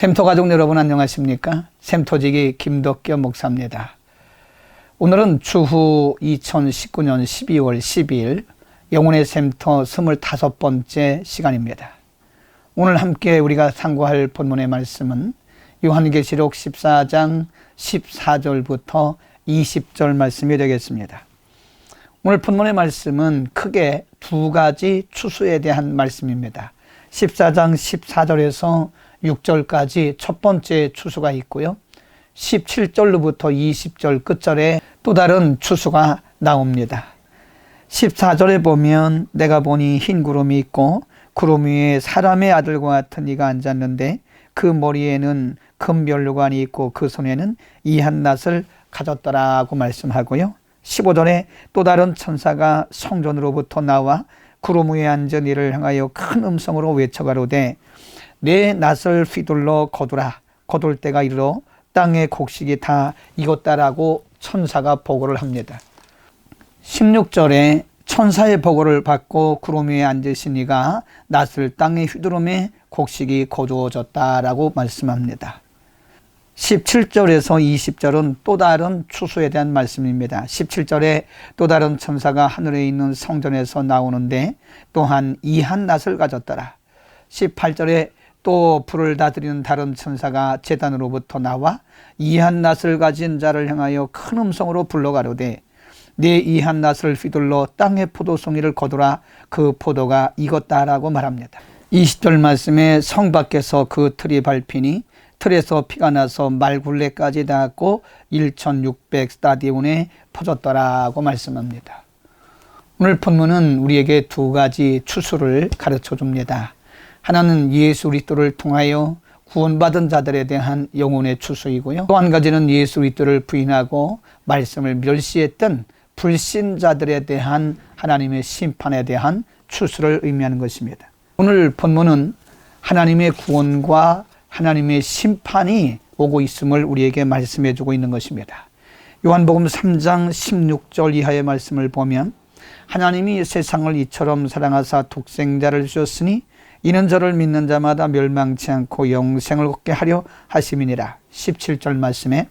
샘토 가족 여러분 안녕하십니까? 샘토지기 김덕교 목사입니다. 오늘은 추후 2019년 12월 12일 영혼의 샘터 25번째 시간입니다. 오늘 함께 우리가 상고할 본문의 말씀은 요한계시록 14장 14절부터 20절 말씀이 되겠습니다. 오늘 본문의 말씀은 크게 두 가지 추수에 대한 말씀입니다. 14장 14절에서 6절까지 첫 번째 추수가 있고요. 17절로부터 20절 끝절에 또 다른 추수가 나옵니다. 14절에 보면 내가 보니 흰 구름이 있고 구름 위에 사람의 아들과 같은 이가 앉았는데 그 머리에는 금별루관이 있고 그 손에는 이한 낫을 가졌더라고 말씀하고요. 15절에 또 다른 천사가 성전으로부터 나와 구름 위에 앉은 이를 향하여 큰 음성으로 외쳐가로되 내 낫을 휘둘러 거두라 거둘 때가 이르러 땅의 곡식이 다 익었다라고 천사가 보고를 합니다. 16절에 천사의 보고를 받고 구름 위에 앉으신 이가 낫을 땅에 휘두름에 곡식이 거두어졌다라고 말씀합니다. 17절에서 20절은 또 다른 추수에 대한 말씀입니다. 17절에 또 다른 천사가 하늘에 있는 성전에서 나오는데 또한 이한 낫을 가졌더라. 18절에 또 불을 다스리는 다른 천사가 재단으로부터 나와 이한 낫을 가진 자를 향하여 큰 음성으로 불러가로되 내 이한 낫을 휘둘러 땅의 포도송이를 거두라 그 포도가 익었다라고 말합니다. 20절 말씀에 성 밖에서 그 틀이 밟히니 틀에서 피가 나서 말굴레까지 닿았고 1600 스타디온에 퍼졌더라고 말씀합니다. 오늘 본문은 우리에게 두 가지 추수를 가르쳐 줍니다. 하나는 예수 그리스도를 통하여 구원받은 자들에 대한 영혼의 추수이고요. 또 한 가지는 예수 그리스도를 부인하고 말씀을 멸시했던 불신자들에 대한 하나님의 심판에 대한 추수를 의미하는 것입니다. 오늘 본문은 하나님의 구원과 하나님의 심판이 오고 있음을 우리에게 말씀해 주고 있는 것입니다. 요한복음 3장 16절 이하의 말씀을 보면 하나님이 세상을 이처럼 사랑하사 독생자를 주셨으니 이는 저를 믿는 자마다 멸망치 않고 영생을 얻게 하려 하심이니라. 17절 말씀에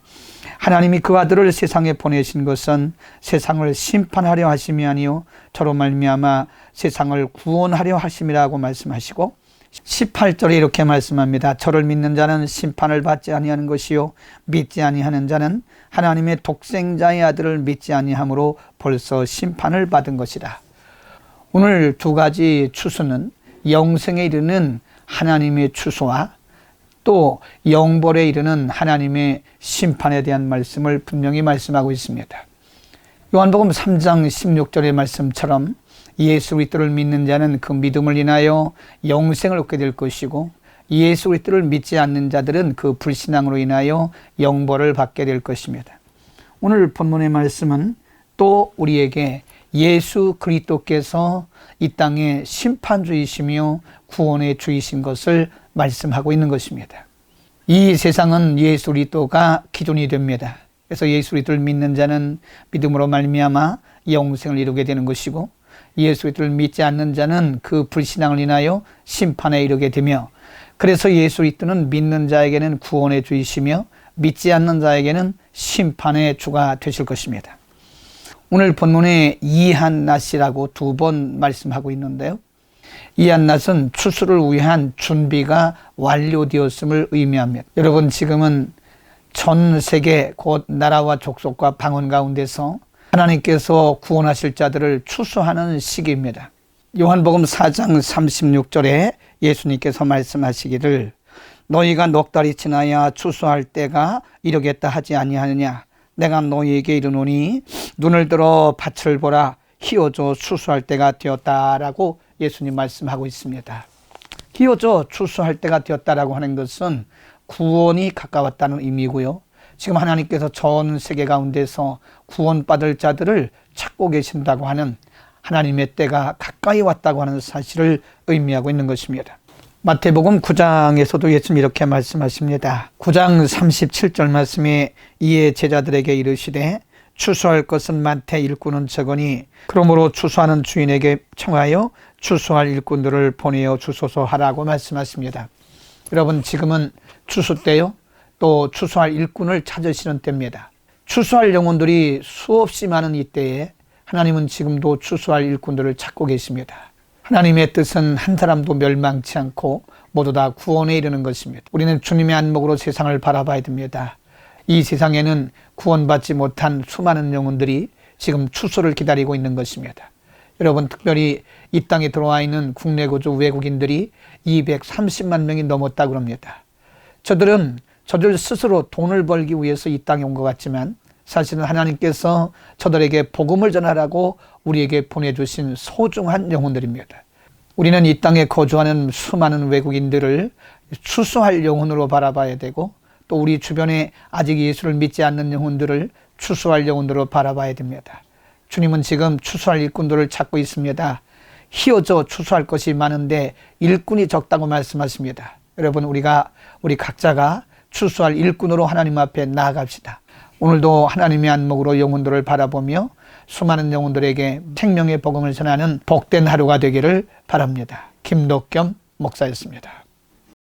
하나님이 그 아들을 세상에 보내신 것은 세상을 심판하려 하심이 아니요 저로 말미암아 세상을 구원하려 하심이라고 말씀하시고 18절에 이렇게 말씀합니다. 저를 믿는 자는 심판을 받지 아니하는 것이요 믿지 아니하는 자는 하나님의 독생자의 아들을 믿지 아니하므로 벌써 심판을 받은 것이다. 오늘 두 가지 추수는 영생에 이르는 하나님의 추수와 또 영벌에 이르는 하나님의 심판에 대한 말씀을 분명히 말씀하고 있습니다. 요한복음 3장 16절의 말씀처럼 예수 그리스도를 믿는 자는 그 믿음을 인하여 영생을 얻게 될 것이고 예수 그리스도를 믿지 않는 자들은 그 불신앙으로 인하여 영벌을 받게 될 것입니다. 오늘 본문의 말씀은 또 우리에게 예수 그리스도께서 이 땅에 심판주이시며 구원의 주이신 것을 말씀하고 있는 것입니다. 이 세상은 예수 그리스도가 기존이 됩니다. 그래서 예수 그리스도를 믿는 자는 믿음으로 말미암아 영생을 이루게 되는 것이고 예수 그리스도를 믿지 않는 자는 그 불신앙을 인하여 심판에 이르게 되며 그래서 예수 그리스도는 믿는 자에게는 구원의 주이시며 믿지 않는 자에게는 심판의 주가 되실 것입니다. 오늘 본문에 이한낫이라고 두 번 말씀하고 있는데요. 이한낫은 추수를 위한 준비가 완료되었음을 의미합니다. 여러분 지금은 전 세계 곧 나라와 족속과 방언 가운데서 하나님께서 구원하실 자들을 추수하는 시기입니다. 요한복음 4장 36절에 예수님께서 말씀하시기를 너희가 넉 달이 지나야 추수할 때가 이르겠다 하지 아니하느냐 내가 너희에게 이르노니 눈을 들어 밭을 보라 희어져 추수할 때가 되었다라고 예수님 말씀하고 있습니다. 희어져 추수할 때가 되었다라고 하는 것은 구원이 가까웠다는 의미고요. 지금 하나님께서 전 세계 가운데서 구원받을 자들을 찾고 계신다고 하는 하나님의 때가 가까이 왔다고 하는 사실을 의미하고 있는 것입니다. 마태복음 9장에서도 예수님 이렇게 말씀하십니다. 9장 37절 말씀에 이에 제자들에게 이르시되 추수할 것은 많되 일꾼은 적으니 그러므로 추수하는 주인에게 청하여 추수할 일꾼들을 보내어 주소서 하라고 말씀하십니다. 여러분 지금은 추수 때요. 또 추수할 일꾼을 찾으시는 때입니다. 추수할 영혼들이 수없이 많은 이때에 하나님은 지금도 추수할 일꾼들을 찾고 계십니다. 하나님의 뜻은 한 사람도 멸망치 않고 모두 다 구원에 이르는 것입니다. 우리는 주님의 안목으로 세상을 바라봐야 됩니다. 이 세상에는 구원받지 못한 수많은 영혼들이 지금 추수를 기다리고 있는 것입니다. 여러분 특별히 이 땅에 들어와 있는 국내 거주 외국인들이 230만 명이 넘었다고 합니다. 저들은 저들 스스로 돈을 벌기 위해서 이 땅에 온 것 같지만 사실은 하나님께서 저들에게 복음을 전하라고 우리에게 보내주신 소중한 영혼들입니다. 우리는 이 땅에 거주하는 수많은 외국인들을 추수할 영혼으로 바라봐야 되고 또 우리 주변에 아직 예수를 믿지 않는 영혼들을 추수할 영혼들로 바라봐야 됩니다. 주님은 지금 추수할 일꾼들을 찾고 있습니다. 희어져 추수할 것이 많은데 일꾼이 적다고 말씀하십니다. 여러분 우리가 우리 각자가 추수할 일꾼으로 하나님 앞에 나아갑시다. 오늘도 하나님의 안목으로 영혼들을 바라보며 수많은 영혼들에게 생명의 복음을 전하는 복된 하루가 되기를 바랍니다. 김덕겸 목사였습니다.